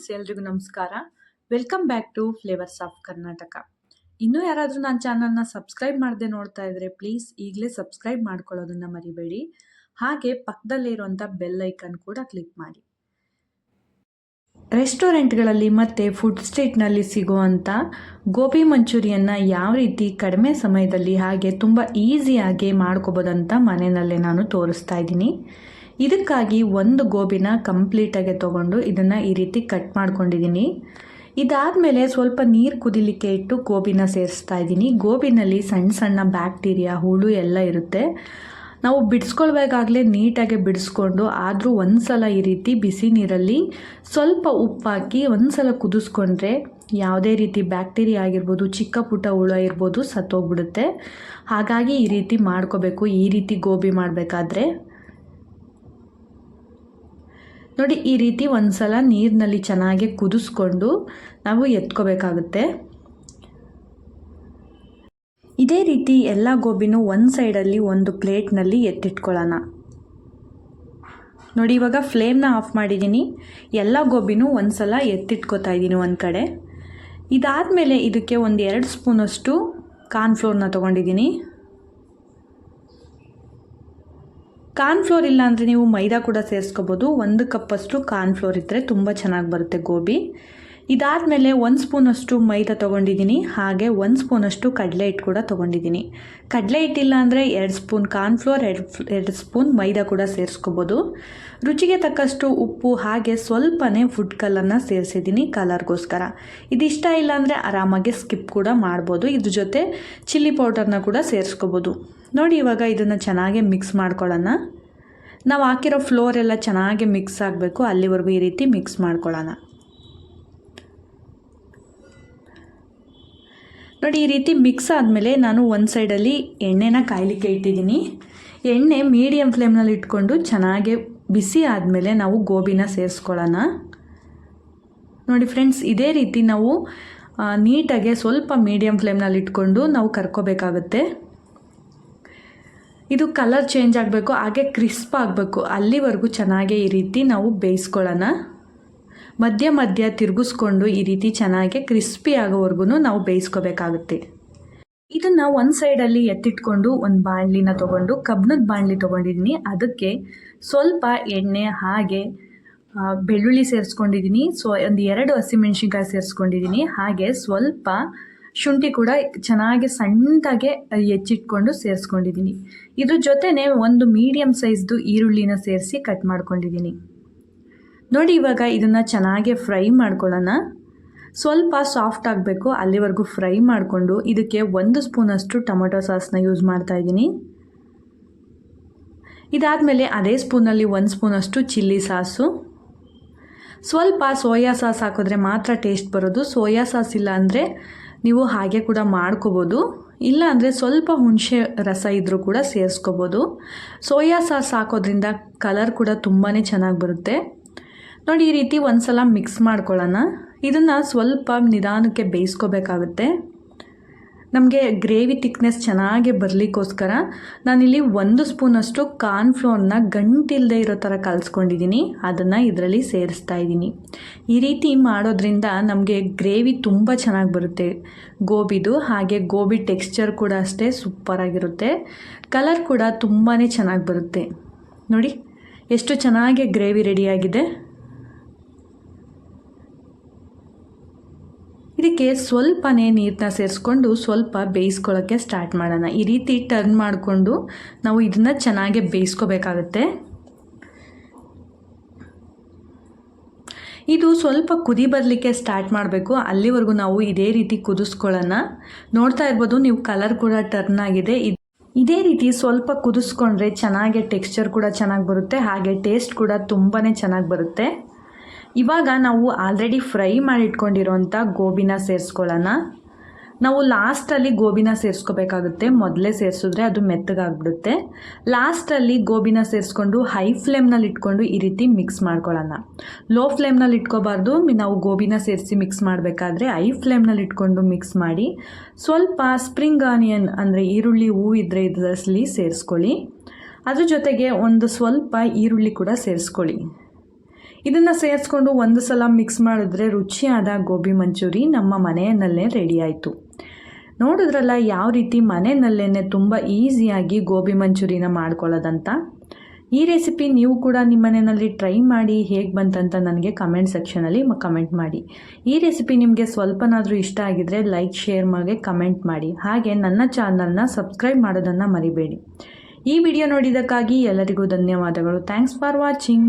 Friends ಎಲ್ರಿಗೂ ನಮಸ್ಕಾರ. Welcome back to flavours of Karnataka ಇನ್ನೂ ಯಾರಾದರೂ ನನ್ನ ಚಾನಲ್ನ ಸಬ್ಸ್ಕ್ರೈಬ್ ಮಾಡದೆ ನೋಡ್ತಾ ಇದ್ದರೆ ಪ್ಲೀಸ್ ಈಗಲೇ ಸಬ್ಸ್ಕ್ರೈಬ್ ಮಾಡ್ಕೊಳ್ಳೋದನ್ನು ಮರಿಬೇಡಿ. ಹಾಗೆ ಪಕ್ಕದಲ್ಲೇ ಇರುವಂಥ ಬೆಲ್ ಐಕನ್ ಕೂಡ ಕ್ಲಿಕ್ ಮಾಡಿ. ರೆಸ್ಟೋರೆಂಟ್ಗಳಲ್ಲಿ ಮತ್ತು ಫುಡ್ ಸ್ಟ್ರೀಟ್ನಲ್ಲಿ ಸಿಗುವಂಥ ಗೋಬಿ ಮಂಚೂರಿಯನ್ನು ಯಾವ ರೀತಿ ಕಡಿಮೆ ಸಮಯದಲ್ಲಿ ಹಾಗೆ ತುಂಬ ಈಸಿಯಾಗಿ ಮಾಡ್ಕೋಬೋದಂತ ಮನೆಯಲ್ಲೇ ನಾನು ತೋರಿಸ್ತಾ ಇದ್ದೀನಿ. ಇದಕ್ಕಾಗಿ ಒಂದು ಗೋಬಿನ ಕಂಪ್ಲೀಟಾಗಿ ತೊಗೊಂಡು ಇದನ್ನು ಈ ರೀತಿ ಕಟ್ ಮಾಡ್ಕೊಂಡಿದ್ದೀನಿ ಇದಾದಮೇಲೆ ಸ್ವಲ್ಪ ನೀರು ಕುದಿಲಿಕ್ಕೆ ಇಟ್ಟು ಗೋಬಿನ ಸೇರಿಸ್ತಾ ಇದ್ದೀನಿ ಗೋಬಿನಲ್ಲಿ ಸಣ್ಣ ಸಣ್ಣ ಬ್ಯಾಕ್ಟೀರಿಯಾ ಹುಳು ಎಲ್ಲ ಇರುತ್ತೆ. ನಾವು ಬಿಡಿಸ್ಕೊಳ್ಬೇಕಾಗಲೇ ನೀಟಾಗಿ ಬಿಡಿಸ್ಕೊಂಡು ಆದರೂ ಒಂದು ಸಲ ಈ ರೀತಿ ಬಿಸಿ ನೀರಲ್ಲಿ ಸ್ವಲ್ಪ ಉಪ್ಪಾಕಿ ಒಂದು ಸಲ ಕುದಿಸ್ಕೊಂಡ್ರೆ ಯಾವುದೇ ರೀತಿ ಬ್ಯಾಕ್ಟೀರಿಯಾ ಆಗಿರ್ಬೋದು, ಚಿಕ್ಕ ಪುಟ್ಟ ಹುಳ ಇರ್ಬೋದು ಸತ್ತೋಗ್ಬಿಡುತ್ತೆ. ಹಾಗಾಗಿ ಈ ರೀತಿ ಮಾಡ್ಕೋಬೇಕು. ಈ ರೀತಿ ಗೋಬಿ ಮಾಡಬೇಕಾದ್ರೆ ನೋಡಿ, ಈ ರೀತಿ ಒಂದು ಸಲ ನೀರಿನಲ್ಲಿ ಚೆನ್ನಾಗಿ ಕುದಿಸ್ಕೊಂಡು ನಾವು ಎತ್ಕೋಬೇಕಾಗುತ್ತೆ. ಇದೇ ರೀತಿ ಎಲ್ಲ ಗೋಬಿನೂ ಒಂದು ಸೈಡಲ್ಲಿ ಒಂದು ಪ್ಲೇಟ್ನಲ್ಲಿ ಎತ್ತಿಟ್ಕೊಳ್ಳೋಣ. ನೋಡಿ, ಇವಾಗ ಫ್ಲೇಮ್ನ ಆಫ್ ಮಾಡಿದ್ದೀನಿ. ಎಲ್ಲ ಗೋಬಿನೂ ಒಂದು ಸಲ ಎತ್ತಿಟ್ಕೋತಾ ಇದ್ದೀನಿ ಒಂದು ಕಡೆ. ಇದಾದಮೇಲೆ ಇದಕ್ಕೆ ಒಂದು ಎರಡು ಸ್ಪೂನಷ್ಟು ಕಾರ್ನ್ಫ್ಲೋರ್ನ ತೊಗೊಂಡಿದ್ದೀನಿ. ಕಾರ್ನ್ಫ್ಲೋರ್ ಇಲ್ಲ ಅಂದರೆ ನೀವು ಮೈದಾ ಕೂಡ ಸೇರಿಸ್ಕೋಬೋದು. ಒಂದು ಕಪ್ಪಷ್ಟು ಕಾರ್ನ್ಫ್ಲೋರ್ ಇದ್ದರೆ ತುಂಬ ಚೆನ್ನಾಗಿ ಬರುತ್ತೆ ಗೋಬಿ. ಇದಾದಮೇಲೆ ಒಂದು ಸ್ಪೂನಷ್ಟು ಮೈದಾ ತೊಗೊಂಡಿದ್ದೀನಿ, ಹಾಗೆ ಒಂದು ಸ್ಪೂನಷ್ಟು ಕಡಲೆ ಹಿಟ್ಟು ಕೂಡ ತೊಗೊಂಡಿದ್ದೀನಿ. ಕಡಲೆ ಹಿಟ್ಟಿಲ್ಲ ಅಂದರೆ ಎರಡು ಸ್ಪೂನ್ ಕಾರ್ನ್ಫ್ಲೋರ್ ಎರಡು ಎರಡು ಸ್ಪೂನ್ ಮೈದಾ ಕೂಡ ಸೇರಿಸ್ಕೋಬೋದು. ರುಚಿಗೆ ತಕ್ಕಷ್ಟು ಉಪ್ಪು, ಹಾಗೆ ಸ್ವಲ್ಪನೇ ಫುಡ್ ಕಲರ್ನ ಸೇರಿಸಿದ್ದೀನಿ ಕಲರ್ಗೋಸ್ಕರ ಇದಿಷ್ಟ ಇಲ್ಲ ಅಂದರೆ ಆರಾಮಾಗಿ ಸ್ಕಿಪ್ ಕೂಡ ಮಾಡ್ಬೋದು. ಇದ್ರ ಜೊತೆ ಚಿಲ್ಲಿ ಪೌಡರ್ನ ಕೂಡ ಸೇರಿಸ್ಕೋಬೋದು. ನೋಡಿ ಇವಾಗ ಇದನ್ನು ಚೆನ್ನಾಗಿ ಮಿಕ್ಸ್ ಮಾಡ್ಕೊಳ್ಳೋಣ. ನಾವು ಹಾಕಿರೋ ಫ್ಲೋರ್ ಎಲ್ಲ ಚೆನ್ನಾಗಿ ಮಿಕ್ಸ್ ಆಗಬೇಕು. ಅಲ್ಲಿವರೆಗೂ ಈ ರೀತಿ ಮಿಕ್ಸ್ ಮಾಡ್ಕೊಳ್ಳೋಣ. ನೋಡಿ, ಈ ರೀತಿ ಮಿಕ್ಸ್ ಆದಮೇಲೆ ನಾನು ಒಂದು ಸೈಡಲ್ಲಿ ಎಣ್ಣೆನ ಕಾಯಲಿಕ್ಕೆ ಇಟ್ಟಿದ್ದೀನಿ. ಎಣ್ಣೆ ಮೀಡಿಯಮ್ ಫ್ಲೇಮ್ನಲ್ಲಿ ಇಟ್ಕೊಂಡು ಚೆನ್ನಾಗಿ ಬಿಸಿ ಆದಮೇಲೆ ನಾವು ಗೋಬಿನ ಸೇರಿಸ್ಕೊಳ್ಳೋಣ. ನೋಡಿ ಫ್ರೆಂಡ್ಸ್ ಇದೇ ರೀತಿ ನಾವು ನೀಟಾಗೆ ಸ್ವಲ್ಪ ಮೀಡಿಯಮ್ ಫ್ಲೇಮ್ನಲ್ಲಿ ಇಟ್ಕೊಂಡು ನಾವು ಕರ್ಕೋಬೇಕಾಗುತ್ತೆ. ಇದು ಕಲರ್ ಚೇಂಜ್ ಆಗಬೇಕು, ಹಾಗೆ ಕ್ರಿಸ್ಪ್ ಆಗಬೇಕು. ಅಲ್ಲಿವರೆಗೂ ಚೆನ್ನಾಗೇ ಈ ರೀತಿ ನಾವು ಬೇಯಿಸ್ಕೊಳ್ಳೋಣ. ಮಧ್ಯ ಮಧ್ಯ ತಿರುಗಿಸ್ಕೊಂಡು ಈ ರೀತಿ ಚೆನ್ನಾಗಿ ಕ್ರಿಸ್ಪಿ ಆಗೋವರೆಗೂ ನಾವು ಬೇಯಿಸ್ಕೋಬೇಕಾಗುತ್ತೆ. ಇದನ್ನು ಒಂದು ಸೈಡಲ್ಲಿ ಎತ್ತಿಟ್ಕೊಂಡು ಒಂದು ಬಾಣಲಿನ ತೊಗೊಂಡು ಕಬ್ಬಿಣದ ಬಾಣಲಿ ತೊಗೊಂಡಿದ್ದೀನಿ ಅದಕ್ಕೆ ಸ್ವಲ್ಪ ಎಣ್ಣೆ, ಹಾಗೆ ಬೆಳ್ಳುಳ್ಳಿ ಸೇರಿಸ್ಕೊಂಡಿದ್ದೀನಿ ಸೊ, ಒಂದು ಎರಡು ಹಸಿಮೆಣ್ಸಿನ್ಕಾಯಿ ಸೇರಿಸ್ಕೊಂಡಿದ್ದೀನಿ ಹಾಗೆ ಸ್ವಲ್ಪ ಶುಂಠಿ ಕೂಡ ಚೆನ್ನಾಗಿ ಸಣ್ಣದಾಗೆ ಹೆಚ್ಚಿಟ್ಕೊಂಡು ಸೇರಿಸ್ಕೊಂಡಿದ್ದೀನಿ ಇದ್ರ ಜೊತೆನೇ ಒಂದು ಮೀಡಿಯಮ್ ಸೈಜ್ದು ಈರುಳ್ಳಿನ ಸೇರಿಸಿ ಕಟ್ ಮಾಡ್ಕೊಂಡಿದ್ದೀನಿ ನೋಡಿ ಇವಾಗ ಇದನ್ನು ಚೆನ್ನಾಗಿ ಫ್ರೈ ಮಾಡ್ಕೊಳ್ಳೋಣ. ಸ್ವಲ್ಪ ಸಾಫ್ಟ್ ಆಗಬೇಕು, ಅಲ್ಲಿವರೆಗೂ ಫ್ರೈ ಮಾಡಿಕೊಂಡು ಇದಕ್ಕೆ ಒಂದು ಸ್ಪೂನಷ್ಟು ಟೊಮೊಟೊ ಸಾಸ್ನ ಯೂಸ್ ಮಾಡ್ತಾ ಇದ್ದೀನಿ. ಇದಾದಮೇಲೆ ಅದೇ ಸ್ಪೂನಲ್ಲಿ ಒಂದು ಸ್ಪೂನಷ್ಟು ಚಿಲ್ಲಿ ಸಾಸು. ಸ್ವಲ್ಪ ಸೋಯಾ ಸಾಸ್ ಹಾಕಿದ್ರೆ ಮಾತ್ರ ಟೇಸ್ಟ್ ಬರೋದು. ಸೋಯಾ ಸಾಸ್ ಇಲ್ಲ ಅಂದರೆ ನೀವು ಹಾಗೆ ಕೂಡ ಮಾಡ್ಕೋಬೋದು. ಇಲ್ಲ ಅಂದರೆ ಸ್ವಲ್ಪ ಹುಣಸೆ ರಸ ಇದ್ದರೂ ಕೂಡ ಸೇರಿಸ್ಕೋಬೋದು. ಸೋಯಾ ಸಾಸ್ ಹಾಕೋದ್ರಿಂದ ಕಲರ್ ಕೂಡ ತುಂಬಾ ಚೆನ್ನಾಗಿ ಬರುತ್ತೆ. ನೋಡಿ, ಈ ರೀತಿ ಒಂದು ಸಲ ಮಿಕ್ಸ್ ಮಾಡ್ಕೊಳ್ಳೋಣ. ಇದನ್ನು ಸ್ವಲ್ಪ ನಿಧಾನಕ್ಕೆ ಬೇಯಿಸ್ಕೋಬೇಕಾಗುತ್ತೆ. ನಮಗೆ ಗ್ರೇವಿ ತಿಕ್ನೆಸ್ ಚೆನ್ನಾಗಿ ಬರಲಿಕ್ಕೋಸ್ಕರ ನಾನಿಲ್ಲಿ ಒಂದು ಸ್ಪೂನಷ್ಟು ಕಾರ್ನ್ಫ್ಲೋರ್ನ ಗಂಟಿಲ್ಲದೆ ಇರೋ ಥರ ಕಲಿಸ್ಕೊಂಡಿದ್ದೀನಿ. ಅದನ್ನು ಇದರಲ್ಲಿ ಸೇರಿಸ್ತಾ ಇದ್ದೀನಿ. ಈ ರೀತಿ ಮಾಡೋದ್ರಿಂದ ನಮಗೆ ಗ್ರೇವಿ ತುಂಬ ಚೆನ್ನಾಗಿ ಬರುತ್ತೆ. ಗೋಬಿದು, ಹಾಗೆ ಗೋಬಿ ಟೆಕ್ಸ್ಚರ್ ಕೂಡ ಅಷ್ಟೇ ಸೂಪರಾಗಿರುತ್ತೆ. ಕಲರ್ ಕೂಡ ತುಂಬಾ ಚೆನ್ನಾಗಿ ಬರುತ್ತೆ. ನೋಡಿ, ಎಷ್ಟು ಚೆನ್ನಾಗಿ ಗ್ರೇವಿ ರೆಡಿಯಾಗಿದೆ. ಇದಕ್ಕೆ ಸ್ವಲ್ಪನೇ ನೀರನ್ನ ಸೇರಿಸ್ಕೊಂಡು ಸ್ವಲ್ಪ ಬೇಯಿಸ್ಕೊಳ್ಳೋಕ್ಕೆ ಸ್ಟಾರ್ಟ್ ಮಾಡೋಣ. ಈ ರೀತಿ ಟರ್ನ್ ಮಾಡಿಕೊಂಡು ನಾವು ಇದನ್ನು ಚೆನ್ನಾಗಿ ಬೇಯಿಸ್ಕೋಬೇಕಾಗತ್ತೆ. ಇದು ಸ್ವಲ್ಪ ಕುದಿ ಬರಲಿಕ್ಕೆ ಸ್ಟಾರ್ಟ್ ಮಾಡಬೇಕು. ಅಲ್ಲಿವರೆಗೂ ನಾವು ಇದೇ ರೀತಿ ಕುದಿಸ್ಕೊಳ್ಳೋಣ. ನೋಡ್ತಾ ಇರ್ಬೋದು, ನೀವು ಕಲರ್ ಕೂಡ ಟರ್ನ್ ಆಗಿದೆ. ಇದೇ ರೀತಿ ಸ್ವಲ್ಪ ಕುದಿಸ್ಕೊಂಡ್ರೆ ಚೆನ್ನಾಗಿ ಟೆಕ್ಸ್ಚರ್ ಕೂಡ ಚೆನ್ನಾಗಿ ಬರುತ್ತೆ. ಹಾಗೆ ಟೇಸ್ಟ್ ಕೂಡ ತುಂಬಾ ಚೆನ್ನಾಗಿ ಬರುತ್ತೆ. ಇವಾಗ ನಾವು ಆಲ್ರೆಡಿ ಫ್ರೈ ಮಾಡಿ ಇಟ್ಕೊಂಡಿರೋಂಥ ಗೋಬಿನ ಸೇರಿಸ್ಕೊಳ್ಳೋಣ. ನಾವು ಲಾಸ್ಟಲ್ಲಿ ಗೋಬಿನ ಸೇರಿಸ್ಕೋಬೇಕಾಗುತ್ತೆ. ಮೊದಲೇ ಸೇರಿಸಿದ್ರೆ ಅದು ಮೆತ್ತಗಾಗ್ಬಿಡುತ್ತೆ. ಲಾಸ್ಟಲ್ಲಿ ಗೋಬಿನ ಸೇರಿಸ್ಕೊಂಡು ಹೈ ಫ್ಲೇಮ್ನಲ್ಲಿ ಇಟ್ಕೊಂಡು ಈ ರೀತಿ ಮಿಕ್ಸ್ ಮಾಡ್ಕೊಳ್ಳೋಣ. ಲೋ ಫ್ಲೇಮ್ನಲ್ಲಿ ಇಟ್ಕೋಬಾರ್ದು. ನಾವು ಗೋಬಿನ ಸೇರಿಸಿ ಮಿಕ್ಸ್ ಮಾಡಬೇಕಾದ್ರೆ ಹೈ ಫ್ಲೇಮ್ನಲ್ಲಿ ಇಟ್ಕೊಂಡು ಮಿಕ್ಸ್ ಮಾಡಿ ಸ್ವಲ್ಪ ಸ್ಪ್ರಿಂಗ್ ಆನಿಯನ್ ಅಂದರೆ ಈರುಳ್ಳಿ ಹೂವು ಇದ್ದರೆ ಇದರಲ್ಲಿ ಸೇರಿಸ್ಕೊಳ್ಳಿ. ಅದ್ರ ಜೊತೆಗೆ ಒಂದು ಸ್ವಲ್ಪ ಈರುಳ್ಳಿ ಕೂಡ ಸೇರಿಸ್ಕೊಳ್ಳಿ. ಇದನ್ನು ಸೇರಿಸ್ಕೊಂಡು ಒಂದು ಸಲ ಮಿಕ್ಸ್ ಮಾಡಿದ್ರೆ ರುಚಿಯಾದ ಗೋಬಿ ಮಂಚೂರಿ ನಮ್ಮ ಮನೆಯಲ್ಲೇ ರೆಡಿ ಆಯಿತು. ನೋಡಿದ್ರಲ್ಲ ಯಾವ ರೀತಿ ಮನೆಯಲ್ಲೇ ತುಂಬ ಈಸಿಯಾಗಿ ಗೋಬಿ ಮಂಚೂರಿನ ಮಾಡ್ಕೊಳ್ಳೋದಂತ? ಈ ರೆಸಿಪಿ ನೀವು ಕೂಡ ನಿಮ್ಮ ಮನೆಯಲ್ಲಿ ಟ್ರೈ ಮಾಡಿ ಹೇಗೆ ಬಂತಂತ ನನಗೆ ಕಮೆಂಟ್ ಸೆಕ್ಷನಲ್ಲಿ ಕಮೆಂಟ್ ಮಾಡಿ. ಈ ರೆಸಿಪಿ ನಿಮಗೆ ಸ್ವಲ್ಪನಾದರೂ ಇಷ್ಟ ಆಗಿದ್ರೆ ಲೈಕ್ ಶೇರ್ ಮಾಡಿ ಕಮೆಂಟ್ ಮಾಡಿ. ಹಾಗೆ ನನ್ನ ಚಾನಲ್ನ ಸಬ್ಸ್ಕ್ರೈಬ್ ಮಾಡೋದನ್ನು ಮರಿಬೇಡಿ. ಈ ವಿಡಿಯೋ ನೋಡಿದ್ದಕ್ಕಾಗಿ ಎಲ್ಲರಿಗೂ ಧನ್ಯವಾದಗಳು. Thanks for watching